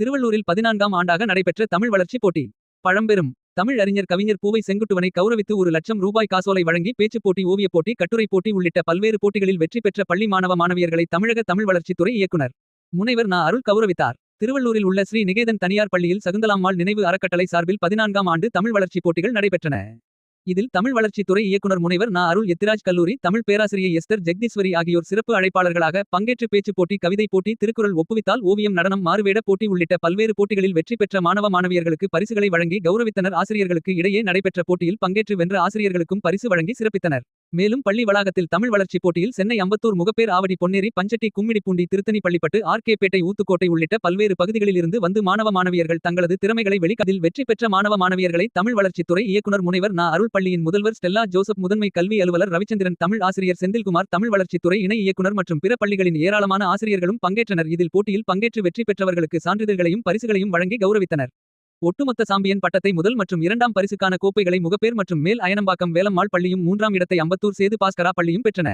திருவள்ளூரில் பதினான்காம் ஆண்டாக நடைபெற்ற தமிழ் வளர்ச்சி போட்டி. பழம்பெரும். தமிழ் அறிஞர் கவிஞர் பூவை செங்குட்டுவனை கௌரவித்து ஒரு லட்சம் ரூபாய் காசோலை வழங்கி பேச்சுப் போட்டி ஓவியப் போட்டி கட்டுரைப் போட்டி உள்ளிட்ட பல்வேறு போட்டிகளில் வெற்றி பெற்ற பள்ளி மாணவ மாணவியர்களை தமிழக தமிழ் வளர்ச்சித்துறை இயக்குனர். முனைவர் நா. அருள் கௌரவித்தார். திருவள்ளூரில் உள்ள ஸ்ரீ நிகேதன் தனியார் பள்ளியில் சகுந்தலாம்மாள் நினைவு அறக்கட்டளை சார்பில் பதினான்காம் ஆண்டு தமிழ் வளர்ச்சிப் போட்டிகள் நடைபெற்றன. இதில் தமிழ் வளர்ச்சித்துறை இயக்குனர் முனைவர் நா. அருள் எத்திராஜ் கல்லூரி தமிழ் பேராசிரியை எஸ்தர் ஜெகதீஸ்வரி ஆகியோர் சிறப்பு அழைப்பாளர்களாக பங்கேற்று பேச்சுப் போட்டி கவிதை போட்டி திருக்குறள் ஒப்புவித்தால் ஓவியம் நடனம் மாறுவேட போட்டி உள்ளிட்ட பல்வேறு போட்டிகளில் வெற்றி பெற்ற மாணவ மாணவியர்களுக்கு பரிசுகளை வழங்கி கௌரவித்தனர். ஆசிரியர்களுக்கு இடையே நடைபெற்ற போட்டியில் பங்கேற்று வென்ற ஆசிரியர்களுக்கும் பரிசு வழங்கி சிறப்பித்தனர். மேலும் பள்ளி வளாகத்தில் தமிழ் வளர்ச்சி போட்டியில் சென்னை அம்பத்தூர் முகப்பேர் ஆவடி பொன்னேரி பஞ்சட்டி கும்மிடிப்பூண்டி திருத்தணி பள்ளிப்பட்டு ஆர்கேபேட்டை ஊத்துக்கோட்டை உள்ளிட்ட பல்வேறு பகுதிகளிலிருந்து வந்து மாணவ மாணவியர்கள் தங்களது திறமைகளை வெளிக்கதில் வெற்றி பெற்ற மாணவ மாணவியர்களை தமிழ் வளர்ச்சித்துறை இயக்குனர் முனைவர் நா. அருள் பள்ளியின் முதல்வர் ஸ்டெல்லா ஜோசப் முதன்மை கல்வி அலுவலர் ரவிச்சந்திரன் தமிழ் ஆசிரியர் செந்தில்குமார் தமிழ் வளர்ச்சித்துறை இணை இயக்குநர் மற்றும் பிற பள்ளிகளின் ஏராளமான ஆசிரியர்களும் பங்கேற்றனர். இதில் போட்டியில் பங்கேற்று வெற்றி பெற்றவர்களுக்கு சான்றிதழ்களையும் பரிசுகளையும் வழங்கி கௌரவித்தனர். ஒட்டுமொத்த சாம்பியன் பட்டத்தை முதல் மற்றும் இரண்டாம் பரிசுக்கான கோப்பைகளை முகப்பேர் மற்றும் மேல் அயனம்பாக்கம் வேலம்மாள் பள்ளியும் மூன்றாம் இடத்தை அம்பத்தூர் சேது பாஸ்கரா பள்ளியும் பெற்றன.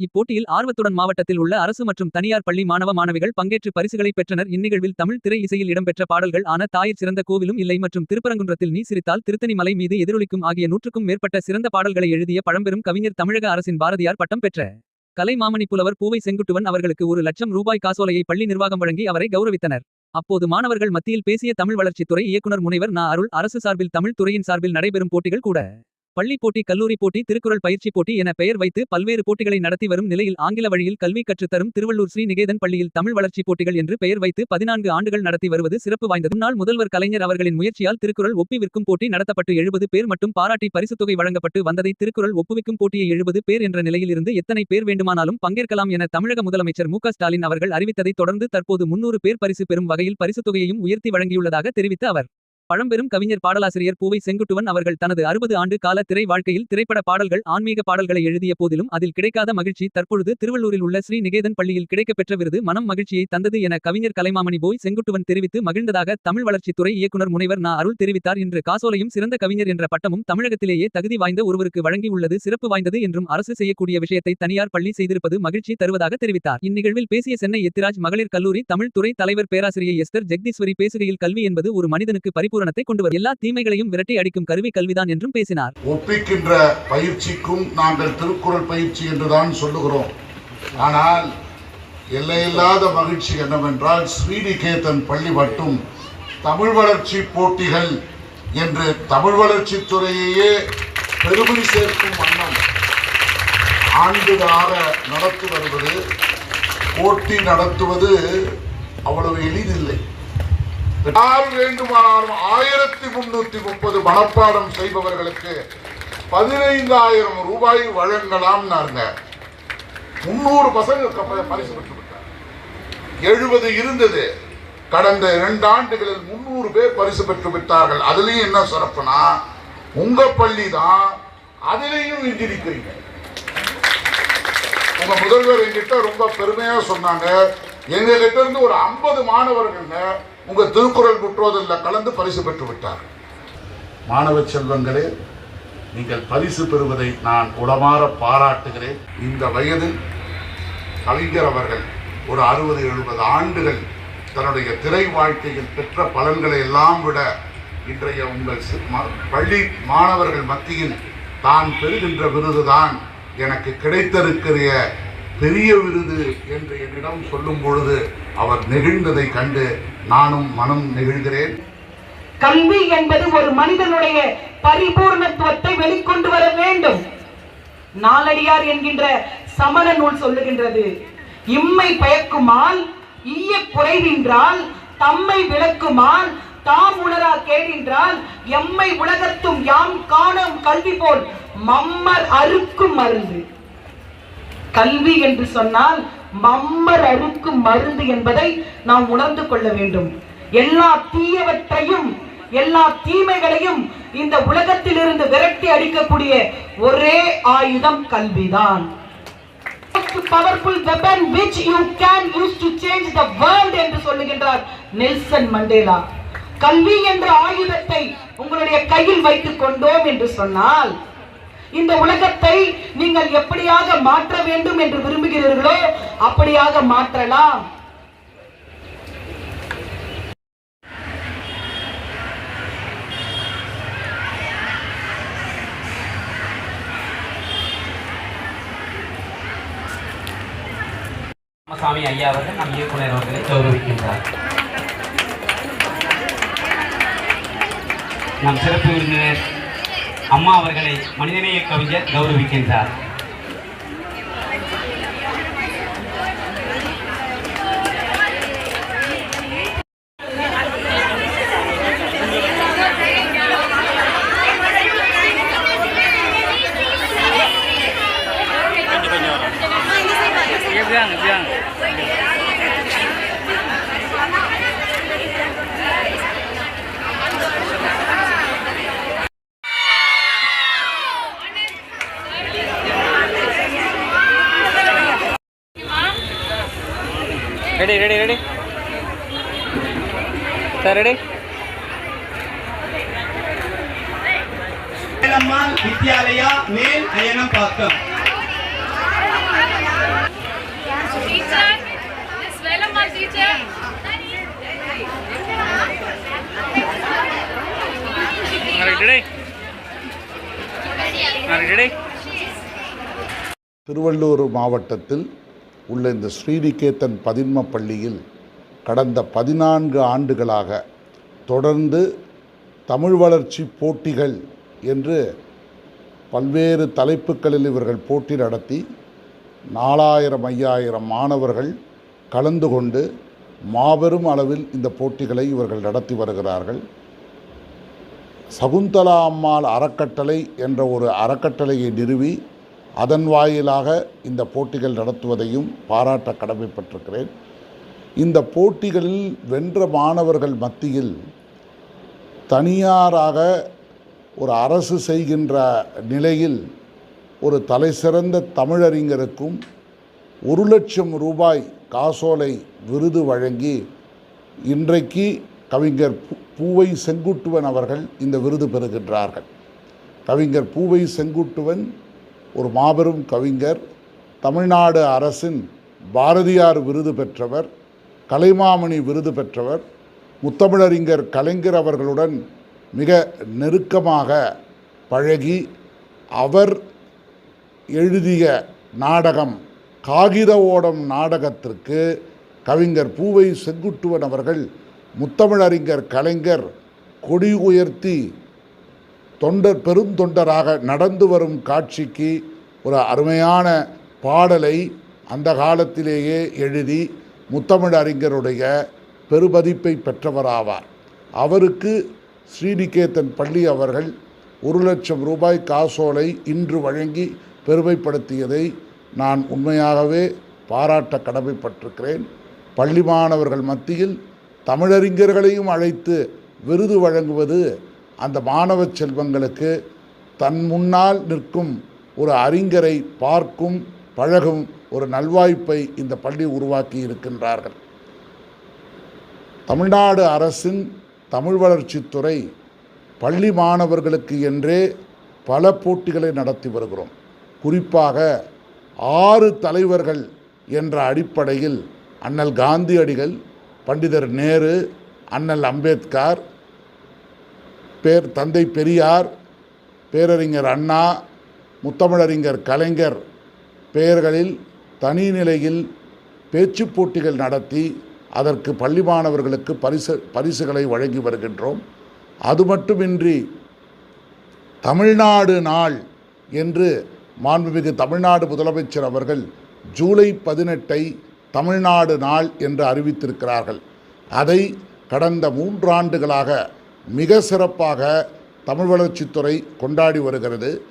இப்போட்டியில் ஆர்வத்துடன் மாவட்டத்தில் உள்ள அரசு மற்றும் தனியார் பள்ளி மாணவ மாணவிகள் பங்கேற்று பரிசுகளை பெற்றனர். இந்நிகழ்வில் தமிழ் திரை இசையில் இடம்பெற்ற பாடல்கள் ஆன தாயிற் சிறந்த கோவிலும் இல்லை மற்றும் திருப்பரங்குன்றத்தில் நீ சிரித்தால் திருத்தணி மலை மீது எதிரொலிக்கும் ஆகிய நூற்றுக்கும் மேற்பட்ட சிறந்த பாடல்களை எழுதிய பழம்பெரும் கவிஞர் தமிழக அரசின் பாரதியார் பட்டம் பெற்ற. கலை மாமணி புலவர் பூவை செங்குட்டுவன் அவர்களுக்கு ஒரு லட்சம் ரூபாய் காசோலையை பள்ளி நிர்வாகம் வழங்கி அவரை கௌரவித்தனர். அப்போது மாணவர்கள் மத்தியில் பேசிய தமிழ் வளர்ச்சித்துறை இயக்குனர் முனைவர் நா அருள் அரசு சார்பில் தமிழ் துறையின் சார்பில் நடைபெறும் போட்டிகள் கூட. பள்ளி போட்டி கல்லூரி போட்டி திருக்குறள் பயிற்சி போட்டி என பெயர் வைத்து பல்வேறு போட்டிகளை நடத்தி வரும் நிலையில் ஆங்கில வழியில் கல்வி கற்றுத்தரும் திருவள்ளூர் ஸ்ரீ நிகேதன் பள்ளியில் தமிழ் வளர்ச்சி போட்டிகள் என்று பெயர் வைத்து பதினான்கு ஆண்டுகள் நடத்தி வருவது சிறப்பு வாய்ந்தது. முன்னாள் முதல்வர் கலைஞர் அவர்களின் முயற்சியால் திருக்குறள் ஒப்பி விற்கும் போட்டி நடத்தப்பட்டு எழுபது பேர் மட்டும் பாராட்டி பரிசுத் தொகை வழங்கப்பட்டு வந்ததை திருக்குறள் ஒப்புவிக்கும் போட்டியை எழுபது பேர் என்ற நிலையில் இருந்து எத்தனை பேர் வேண்டுமானாலும் பங்கேற்கலாம் என தமிழக முதலமைச்சர் மு ஸ்டாலின் அவர்கள் அறிவித்ததை தொடர்ந்து தற்போது முன்னூறு பேர் பரிசு பெறும் வகையில் பரிசுத் தொகையையும் உயர்த்தி வழங்கியுள்ளதாக தெரிவித்த அவர். பழம்பெரும் கவிஞர் பாடலாசிரியர் பூவை செங்குட்டுவன் அவர்கள் தனது அறுபது ஆண்டு கால திரை வாழ்க்கையில் திரைப்பட பாடல்கள் ஆன்மீக பாடல்களை எழுதிய போதிலும் அதில் கிடைக்காத மகிழ்ச்சி தற்பொழுது திருவள்ளூரில் உள்ள ஸ்ரீ நிகேதன் பள்ளியில் கிடைக்கப்பெற்ற விருது மனம் மகிழ்ச்சியை தந்தது என கவிஞர் கலைமாமணி போய் செங்குட்டுவன் தெரிவித்து மகிழ்ந்ததாக தமிழ் வளர்ச்சித்துறை இயக்குனர் முனைவர் நா. அருள் தெரிவித்தார். இன்று காசோலையும் சிறந்த கவிஞர் என்ற பட்டமும் தமிழகத்திலேயே தகுதி வாய்ந்த ஒருவருக்கு வழங்கியுள்ளது சிறப்பு வாய்ந்தது என்றும் அரசு செய்யக்கூடிய விஷயத்தை தனியார் பள்ளி செய்திருப்பது மகிழ்ச்சி தருவதாக தெரிவித்தார். இந்நிகழ்வில் பேசிய சென்னை எத்திராஜ் மகளிர் கல்லூரி தமிழ் துறை தலைவர் பேராசிரியர் எஸ்தர் ஜெகதீஸ்வரி பேசுகையில் கல்வி என்பது ஒரு மனிதனுக்கு பரிபூரணத்தை கொண்டு வரும். எல்லா தீமைகளையும் விரட்டி அடிக்கும் கருவி கல்விதான் என்றும் பேசினார். ஒப்பிக்கின்ற பயிற்சிக்கும் நாங்கள் திருக்குறள் பயிற்சி என்றுதான் சொல்லுகிறோம். ஆனால் எல்லையில்லாத மகிழ்ச்சி என்னவென்றால் ஸ்ரீநிகேதன் பள்ளி மட்டும் தமிழ் வளர்ச்சி போட்டிகள் என்று தமிழ் வளர்ச்சி துறையையே பெருமை சேர்க்கும் வண்ணம் ஆண்டுகளாக நடத்தி வருவது போட்டி நடத்துவது அவ்வளவு எளிதில்லை. யார் வேண்டுமானாலும் ஆயிரத்தி முன்னூத்தி முப்பது மனப்பாடம் செய்பவர்களுக்கு பதினைந்தாயிரம் ரூபாய் வழங்கலாம்னாருங்க. முன்னூறு பசங்க பரிசு பெற்று எழுபது இருந்தது. கடந்த இரண்டு ஆண்டுகளில் முன்னூறு பேர் பரிசு பெற்று விட்டார்கள். அதுலயும் என்ன சிறப்புனா உங்க பள்ளி தான் அதுலேயும் இன்றிருக்கிறீங்க உங்க முதல்வர் என்கிட்ட ரொம்ப பெருமையா சொன்னாங்க. எங்க கிட்ட இருந்து ஒரு ஐம்பது மாணவர்கள்ங்க உங்க திருக்குறள் முற்றோதலில் கலந்து பரிசு பெற்று விட்டார். மாணவ செல்வங்களே நீங்கள் பரிசு பெறுவதை நான் உளமாற பாராட்டுகிறேன். இந்த வயதில் கவிஞர் அவர்கள் ஒரு அறுபது எழுபது ஆண்டுகள் தன்னுடைய திரை வாழ்க்கையில் பெற்ற பலன்களை எல்லாம் விட இன்றைய உங்கள் பள்ளி மாணவர்கள் மத்தியில் தான் பெறுகின்ற விருதுதான் எனக்கு கிடைத்திருக்கிற பெரிய விருது என்று என்னிடம் சொல்லும் பொழுது அவர் நெகிழ்ந்ததை கண்டு நானும் மனம் நெகிழ்கிறேன். கல்வி என்பது ஒரு மனிதனுடைய பரிபூர்ணத்துவத்தை வெளிக்கொண்டு வர வேண்டும். நாலடியார் என்கின்ற சமண நூல் சொல்லுகின்றது இம்மை பயக்குமால் ஈய குறைவின்றால் தம்மை விளக்குமால் தாம் உணரா கேடின்றால் எம்மை உலகத்தும் யாம் காணும் கல்வி போல் மம்மர் அறுக்கும் மருந்து. கல்வி என்று சொன்னால் மம்மர் அறுக்கும் மருந்து என்பதை நாம் உணர்ந்து கொள்ள வேண்டும். எல்லா தீயவற்றையும் எல்லா தீமைகளையும் இந்த உலகத்திலிருந்து விரட்டி அடிக்கக்கூடிய ஒரே ஆயுதம் கல்விதான். Powerful weapon which you can use to change the world என்று சொல்லுகின்றார் நெல்சன் மண்டேலா. கல்வி என்ற ஆயுதத்தை உங்களுடைய கையில் வைத்துக் கொண்டோம் என்று சொன்னால் இந்த உலகத்தை நீங்கள் எப்படியாக மாற்ற வேண்டும் என்று விரும்புகிறீர்களோ அப்படியாக மாற்றலாம். சாமி ஐயா அவர்கள் நம் இயக்குனர் அவர்களை கௌரவிக்கின்றார். நம் சிறப்பு விருந்தினர் அம்மா அவர்களை மனிதநேய கவிஞர் கௌரவிக்கின்றார். Ready ready ready sir ready Velammal Vidyalaya Melayanambakkam. Tiruvallur மாவட்டத்தில் உள்ள இந்த ஸ்ரீநிகேதன் பதின்ம பள்ளியில் கடந்த பதினான்கு ஆண்டுகளாக தொடர்ந்து தமிழ் வளர்ச்சி போட்டிகள் என்று பல்வேறு தலைப்புகளில் இவர்கள் போட்டி நடத்தி நாலாயிரம் ஐயாயிரம் மாணவர்கள் கலந்து கொண்டு மாபெரும் அளவில் இந்த போட்டிகளை இவர்கள் நடத்தி வருகிறார்கள். சகுந்தலா அம்மாள் அறக்கட்டளை என்ற ஒரு அறக்கட்டளையை நிறுவி அதன் வாயிலாக இந்த போட்டிகள் நடத்துவதையும் பாராட்ட கடமைப்பட்டிருக்கிறேன். இந்த போட்டிகளில் வென்ற மாணவர்கள் மத்தியில் தனியாராக ஒரு அரசு செய்கின்ற நிலையில் ஒரு தலைசிறந்த தமிழறிஞருக்கும் ஒரு லட்சம் ரூபாய் காசோலை விருது வழங்கி இன்றைக்கு கவிஞர் பூவை செங்குட்டுவன் அவர்கள் இந்த விருது பெறுகின்றார்கள். கவிஞர் பூவை செங்குட்டுவன் ஒரு மாபெரும் கவிஞர் தமிழ்நாடு அரசின் பாரதியார் விருது பெற்றவர் கலைமாமணி விருது பெற்றவர் முத்தமிழறிஞர் கலைஞர் அவர்களுடன் மிக நெருக்கமாக பழகி அவர் எழுதிய நாடகம் காகித ஓடம் நாடகத்திற்கு கவிஞர் பூவை செங்குட்டுவன் அவர்கள் முத்தமிழறிஞர் கலைஞர் கொடி உயர்த்தி தொண்டர் பெருந்தொண்டராக நடந்து வரும் காட்சிக்கு ஒரு அருமையான பாடலை அந்த காலத்திலேயே எழுதி முத்தமிழ் அறிஞருடைய பெருமதிப்பை பெற்றவராவார். அவருக்கு ஸ்ரீநிகேதன் பள்ளி அவர்கள் ஒரு லட்சம் ரூபாய் காசோலை இன்று வழங்கி பெருமைப்படுத்தியதை நான் உண்மையாகவே பாராட்ட கடமைப்பட்டிருக்கிறேன். பள்ளி மாணவர்கள் மத்தியில் தமிழறிஞர்களையும் அழைத்து விருது வழங்குவது அந்த மாணவ செல்வங்களுக்கு தன் முன்னால் நிற்கும் ஒரு அறிஞரை பார்க்கும் பழகும் ஒரு நல்வாய்ப்பை இந்த பள்ளி உருவாக்கி இருக்கின்றார்கள். தமிழ்நாடு அரசின் தமிழ் வளர்ச்சித்துறை பள்ளி மாணவர்களுக்கு என்றே பல போட்டிகளை நடத்தி வருகிறோம். குறிப்பாக ஆறு தலைவர்கள் என்ற அடிப்படையில் அண்ணல் காந்தியடிகள் பண்டிதர் நேரு அண்ணல் அம்பேத்கர் பேர் தந்தை பெரியார் பேரறிஞர் அண்ணா முத்தமிழறிஞர் கலைஞர் பெயர்களில் தனி நிலையில் பேச்சுப் போட்டிகள் நடத்தி அதற்கு பள்ளி மாணவர்களுக்கு பரிசு பரிசுகளை வழங்கி வருகின்றோம். அது மட்டுமின்றி தமிழ்நாடு நாள் என்று மாண்புமிகு தமிழ்நாடு முதலமைச்சர் அவர்கள் ஜூலை பதினெட்டை தமிழ்நாடு நாள் என்று அறிவித்திருக்கிறார்கள். அதை கடந்த மூன்றாண்டுகளாக மிக சிறப்பாக தமிழ் வளர்ச்சித்துறை கொண்டாடி வருகிறது.